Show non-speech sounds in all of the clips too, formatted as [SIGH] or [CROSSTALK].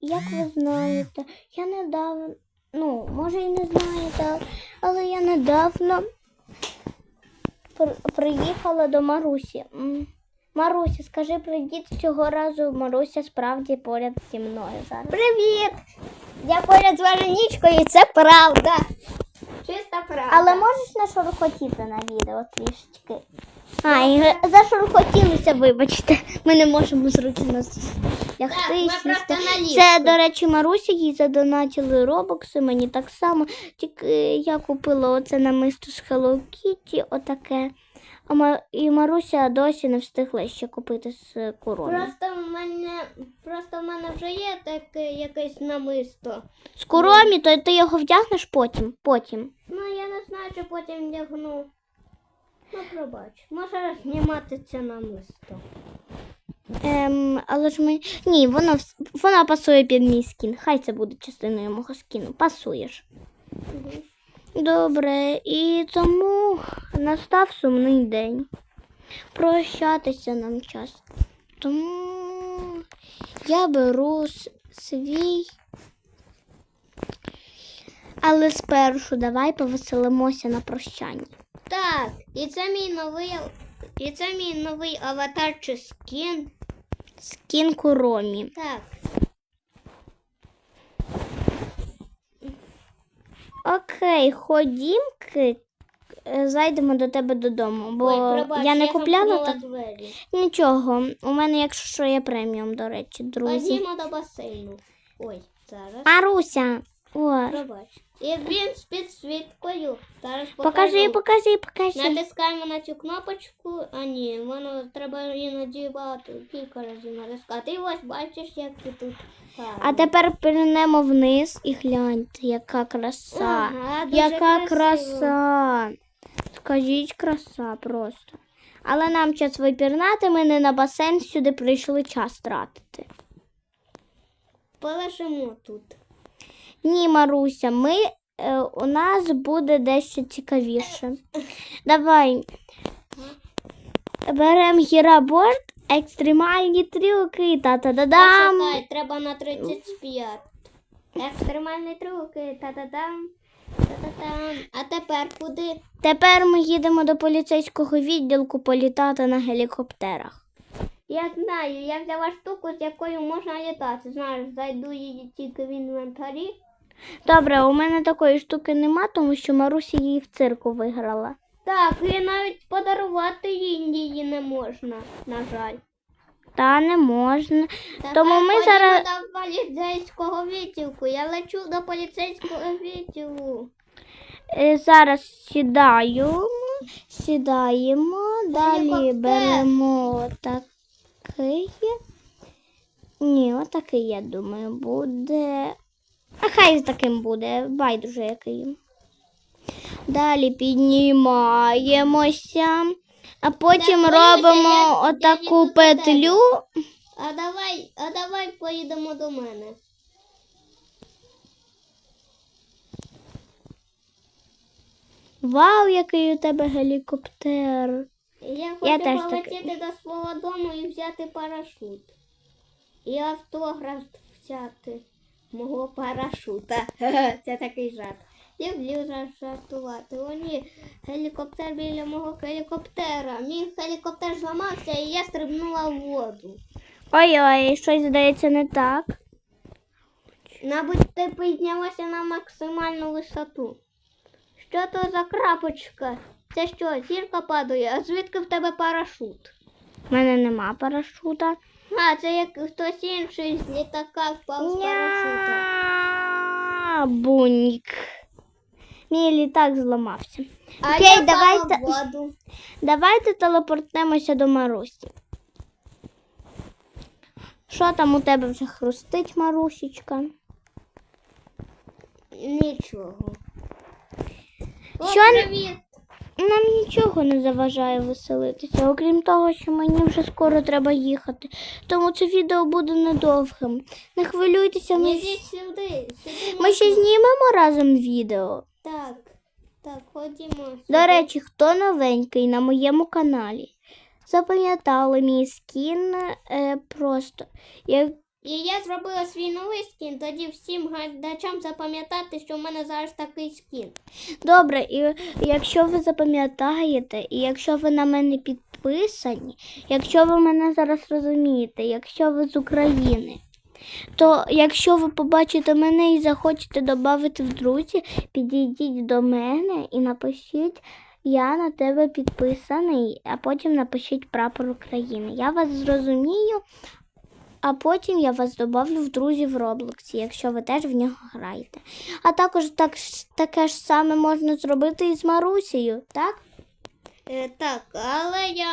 як ви знаєте, я недавно, ну, може і не знаєте, але я недавно пр- приїхала до Марусі. Маруся, скажи привіт цього разу. Маруся справді поряд зі мною зараз. Привіт! Я поряд з Веронічкою, і це правда. Чиста правда. Але можеш не шурхотіти на відео трішечки? А, і зашурхотілися, вибачте. Ми не можемо зручно Так, лягти. ліжку. Це, до речі, Маруся, їй задонатили робокси, мені так само. Тільки я купила оце намисто з Hello Kitty, отаке. А Ма- і Маруся досі не встигла ще купити з куромі. Просто в мене, просто в мене вже є таке якесь намисто. З куромі, то ти його вдягнеш потім. потім. Ну я не знаю, чи потім вдягну. Ну, пробач. Може знімати це намисто. Ем, але ж ми. Ні, воно, вона пасує під мій скін. Хай це буде частиною мого скіну. Пасуєш. Добре, і тому настав сумний день. Прощатися нам час. Тому я беру свій. Але спершу давай повеселимося на прощання. Так, і це мій новий. І це мій новий аватар чи скін. Скін Куромі. Так. Окей, ходімки. е, Зайдемо до тебе додому, бо Ой, пробач, я не купляла так. двері. Нічого. У мене, якщо що, є преміум, до речі, друзі. Ходімо до басейну. Ой, зараз. Маруся. О, Пробач. І він з підсвіткою. Зараз покажи, покажу. покажи, покажи. Натискаємо на цю кнопочку, а ні, воно треба іноді багато кілька разів натискати. І ось бачиш, як ти тут. А тепер перенемо вниз і гляньте, яка краса. Ага, дуже яка красиво. краса. Скажіть, краса просто. Але нам час випірнати, ми не на басейн сюди прийшли час тратити. Полежимо тут. Ні, Маруся, ми, е, у нас буде дещо цікавіше. Давай. Беремо гіраборд, екстремальні трюки, та-та-да-дам. Почекай, треба на 35. Екстремальні трюки. Та-та-дам. Та-та-дам. А тепер куди? Тепер ми їдемо до поліцейського відділку політати на гелікоптерах. Я знаю, я взяла штуку, з якою можна літати. Знаєш, зайду її тільки в інвентарі. Добре, у мене такої штуки нема, тому що Маруся її в цирку виграла. Так, і навіть подарувати її не можна, на жаль. Та не можна. Тепер Тому ми зараз- до поліцейського відділку. Я лечу до поліцейського відділу. Е, Зараз сідаємо, сідаємо, далі Гелікоптер. беремо такий. Ні, отакий, я думаю, буде. А хай таким буде, байдуже який. Далі піднімаємося, а потім Так, робимо я- я отаку до петлю. А давай, а давай поїдемо до мене. Вау, який у тебе гелікоптер! Я Я хочу теж полетіти до свого дому і взяти парашут. І автограф взяти мого парашута. [LAUGHS] Це такий жарт. Люблю жар- жартувати. О, ні, гелікоптер біля мого гелікоптера. Мій гелікоптер зламався і я стрибнула в воду. Ой-ой, щось здається не так. Мабуть, ти піднялася на максимальну висоту. Що то за крапочка? Це що, зірка падає, а звідки в тебе парашут? У мене нема парашута. А, це як хтось інший з літака впав з парашута. Бунік. Мій літак зламався. А Окей, я давайте- воду. Давайте телепортнемося до Марусі. Що там у тебе вже хрустить, Марусічка? Нічого. О, Що? привіт! Нам нічого не заважає веселитися, окрім того, що мені вже скоро треба їхати. Тому це відео буде недовгим. Не хвилюйтеся, ми, Ідіть сюди. сюди ми ще знімемо разом відео. Так, так, ходімо. Сюди. До речі, хто новенький на моєму каналі, запам'ятали мій скін е, просто. Як І я зробила свій новий скін, тоді всім глядачам запам'ятати, що в мене зараз такий скін. Добре, і якщо ви запам'ятаєте, і якщо ви на мене підписані, якщо ви мене зараз розумієте, якщо ви з України, то якщо ви побачите мене і захочете додати в друзі, підійдіть до мене і напишіть. Я на тебе підписаний, а потім напишіть прапор України. Я вас зрозумію, а потім я вас добавлю в друзі в Роблоксі, якщо ви теж в нього граєте. А також так, таке ж саме можна зробити і з Марусею, так? Е, так, але я,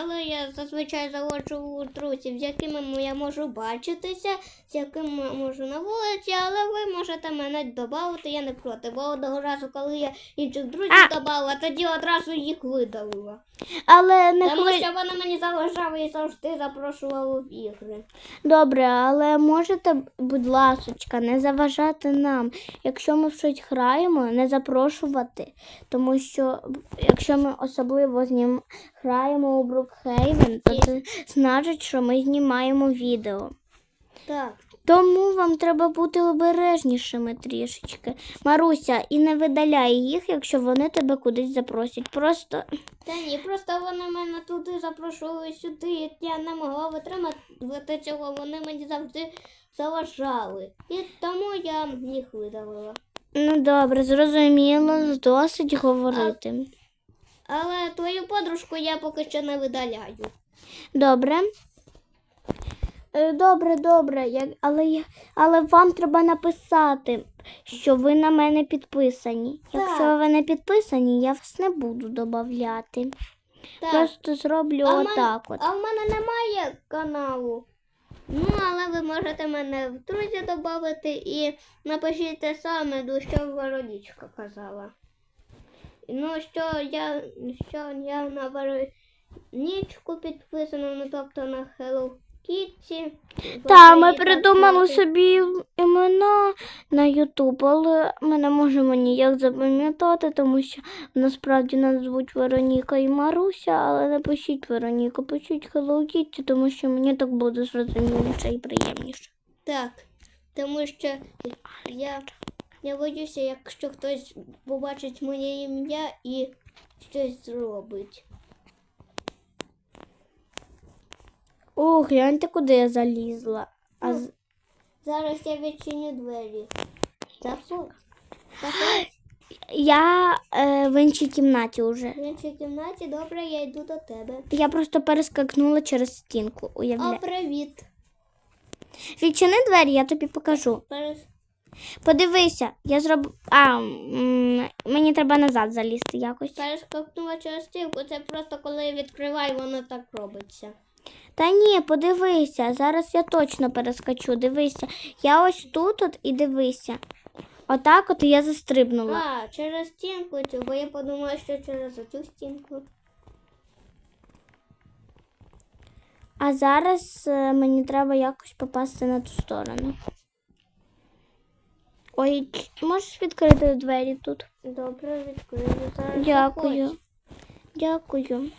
але я зазвичай заводжу друзів, з якими я можу бачитися, з якими я можу на вулиці, але ви можете мене додати, я не проти. Бо одного разу, коли я інших друзів додала, тоді одразу їх видалила. Але не Тому хви... що вони мені заважали і завжди запрошували в ігри. Добре, але можете, будь ласочка, не заважати нам. Якщо ми щось граємо, не запрошувати. Тому що якщо ми особливо знім... граємо у Брукхейвен, то це значить, що ми знімаємо відео. Так. Тому вам треба бути обережнішими трішечки. Маруся, і не видаляй їх, якщо вони тебе кудись запросять. Просто Та ні, просто вони мене туди запрошували сюди, я не могла витримати цього, вони мені завжди заважали. І тому я їх видалила. ну добре, зрозуміло, досить говорити. Але твою подружку я поки що не видаляю. Добре. Е, Добре, добре, я, але, я, але вам треба написати, що ви на мене підписані. Якщо ви не підписані, я вас не буду додавати. Так. Просто зроблю А отак от. А в мене немає каналу. Ну, але ви можете мене в друзі додати і напишіть те саме, до що Веронічка казала. Ну, що я, що я на Веронічку підписана, ну тобто на Hello Kitty. Та, ми придумали собі імена на Ютуб, але ми не можемо ніяк запам'ятати, тому що насправді нас звуть Вероніка і Маруся, але не пишіть Вероніка, пишіть Hello Kitty, тому що мені так буде зрозуміліше і приємніше. Так, тому що я, я боюся, якщо хтось побачить моє ім'я і щось зробить. О, гляньте, куди я залізла. А Ну. з- Зараз я відчиню двері. Заходь. Заходь. я е, в іншій кімнаті вже. В іншій кімнаті, добре, я йду до тебе. Я просто перескакнула через стінку. О, привіт. Відчини двері, я тобі покажу. Перес... Подивися, я зроб. А, мені треба назад залізти якось. Перескакнула через стінку. Це просто коли я відкриваю, воно так робиться. Та ні, подивися, зараз я точно перескочу. Дивися. Я ось тут от і дивися. Отак от і я застрибнула. А, через стінку цю, бо я подумала, що через цю стінку. А зараз е, мені треба якось попасти на ту сторону. Ой, можеш відкрити двері тут? Добре, відкрию. Зараз Дякую. заходь. Дякую.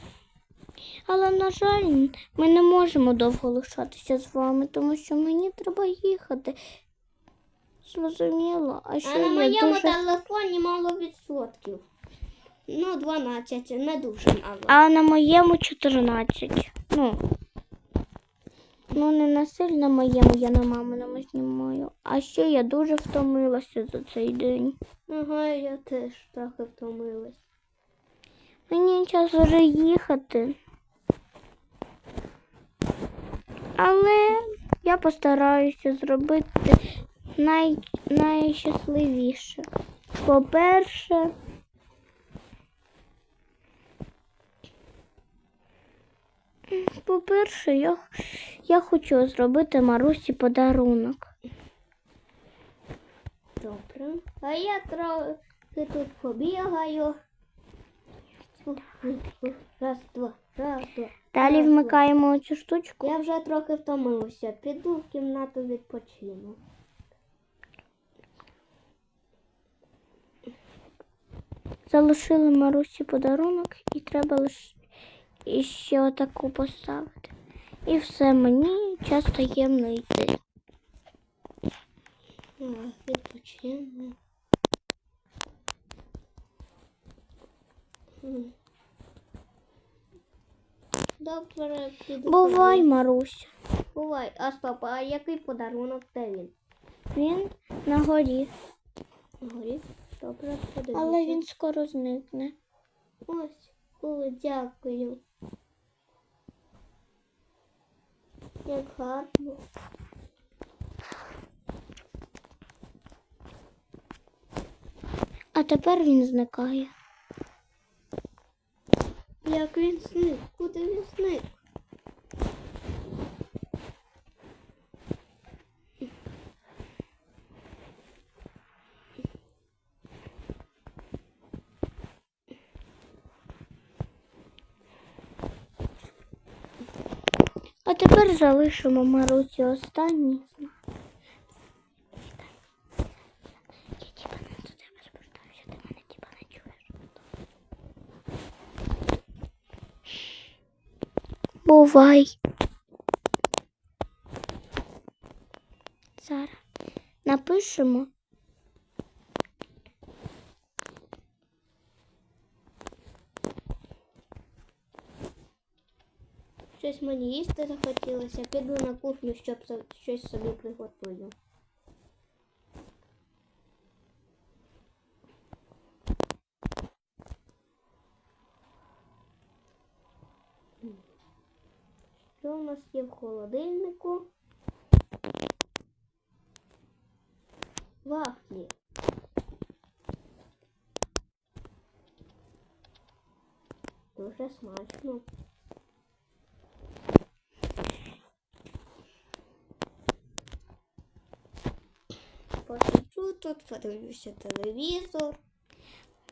Але, на жаль, ми не можемо довго лишатися з вами, тому що мені треба їхати. Зрозуміло, а що А на моєму дуже... телефоні мало відсотків. Ну, 12, не дуже мало. А на моєму 14. Ну. Ну, не на сильно моєму, я на маминому знімаю. А ще я дуже втомилася за цей день. Ага, я теж трохи втомилась. Мені час вже їхати. Але я постараюся зробити най... найщасливіше. По-перше, по-перше, я, я хочу зробити Марусі подарунок. Добре. А я трохи тут побігаю. Раз, два, раз, два. Далі раз, два. вмикаємо цю штучку. Я вже трохи втомилася. Піду в кімнату відпочину. Залишили Марусі подарунок і треба лише іще отаку поставити. І все, мені час таємно йти. А, Відпочинемо. Добре, піду. Бувай. Маруся. Бувай. А стоп, а який подарунок де він? Він на горі, На Горі? Добре, подивіться. але він скоро зникне. Ось, о, дякую. Як гарно. А тепер він зникає. Як він зник? Куди він зник? А тепер залишимо Марусі останній знак. Я типа не до тебе ти мене типа не чуєш. Бувай. Зараз напишемо. Щось мені їсти захотілося. Піду на кухню, щоб щось собі приготую. Що у нас є в холодильнику? Вафлі. Дуже смачно. Тут, подивлюся телевізор.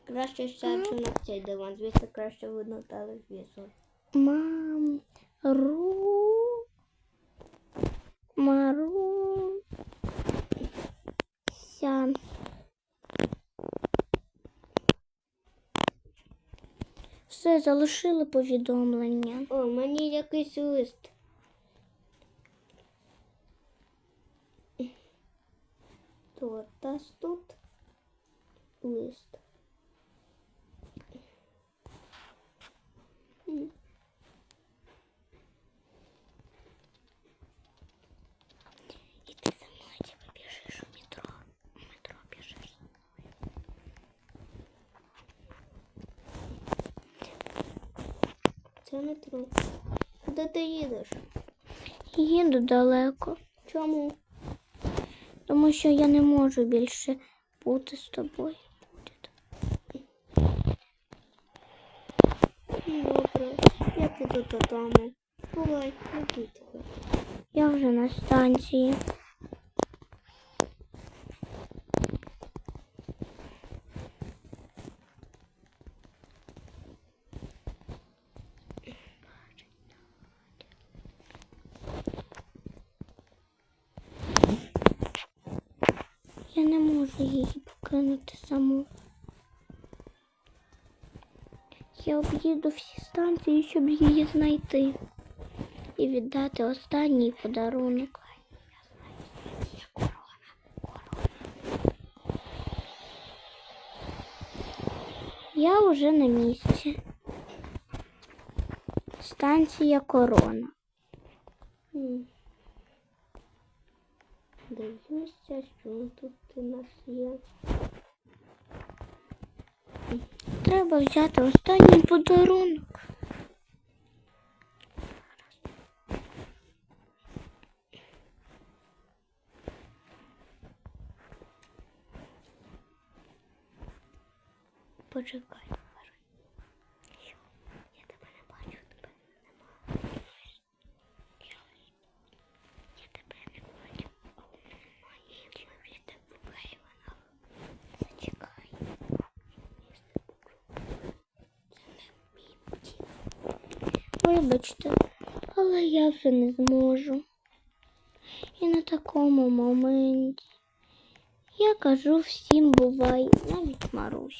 Краще сяджу на цей диван, звідси краще видно телевізор. Мам, ру, мару, ся. Все, залишили повідомлення. О, мені якийсь лист. То tas тут лист. М. І ти за мною типу біжиш у метро. У метро біжиш. Це метро. Куди ти їдеш? Їду далеко, Чому? Тому що я не можу більше бути з тобою. Добре, я піду додому. Бувай. Я вже на станції. Я не можу її покинути саму. Я об'їду всі станції, щоб її знайти і віддати останній подарунок. Я вже на місці. Станція корона. М. Дивлюся, що тут у нас є. Треба взяти останній подарунок. Почекай. Що? Я тебе не бачу, тебе нема. Я тебе не бачу. Мої чоловіки в вона. Зачекай. Вибачте, але я вже не зможу. І на такому моменті я кажу всім бувай, навіть Марусь.